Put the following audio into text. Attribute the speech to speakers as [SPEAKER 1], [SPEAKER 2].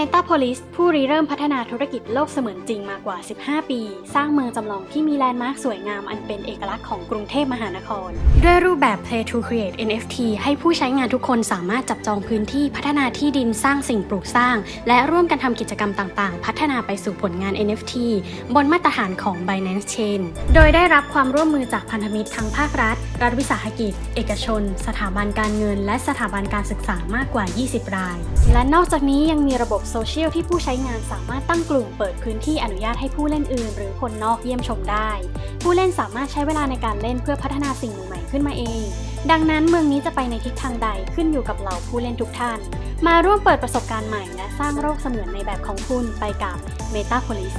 [SPEAKER 1] Metapolis ผู้ริเริ่มพัฒนาธุรกิจโลกเสมือนจริงมากว่า 15 ปี สร้างเมืองจำลองที่มีแลนด์มาร์คสวยงามอันเป็นเอกลักษณ์ของกรุงเทพมหานคร ด้วยรูปแบบ Play to Create NFT ให้ผู้ใช้งานทุกคนสามารถจับจองพื้นที่พัฒนาที่ดินสร้างสิ่งปลูกสร้าง และร่วมกันทำกิจกรรมต่างๆ พัฒนาไปสู่ผลงาน NFT บนมาตรฐานของ Binance Chain โดยได้รับความร่วมมือจากพันธมิตรทั้งภาครัฐ รัฐวิสาหกิจ เอกชน สถาบันการเงิน และสถาบันการศึกษามากกว่า 20 ราย และนอกจากนี้ยังมีระบบโซเชียลที่ผู้ใช้งานสามารถตั้งกลุ่มเปิดพื้นที่อนุญาตให้ผู้เล่นอื่น หรือคนนอกเยี่ยมชมได้ ผู้เล่นสามารถใช้เวลาในการเล่นเพื่อพัฒนาสิ่งใหม่ๆขึ้นมาเอง ดังนั้นเมืองนี้จะไปในทิศทางใดขึ้นอยู่กับเหล่าผู้เล่นทุกท่าน มาร่วมเปิดประสบการณ์ใหม่ และสร้างโลกเสมือนในแบบของคุณไปกับ Metapolis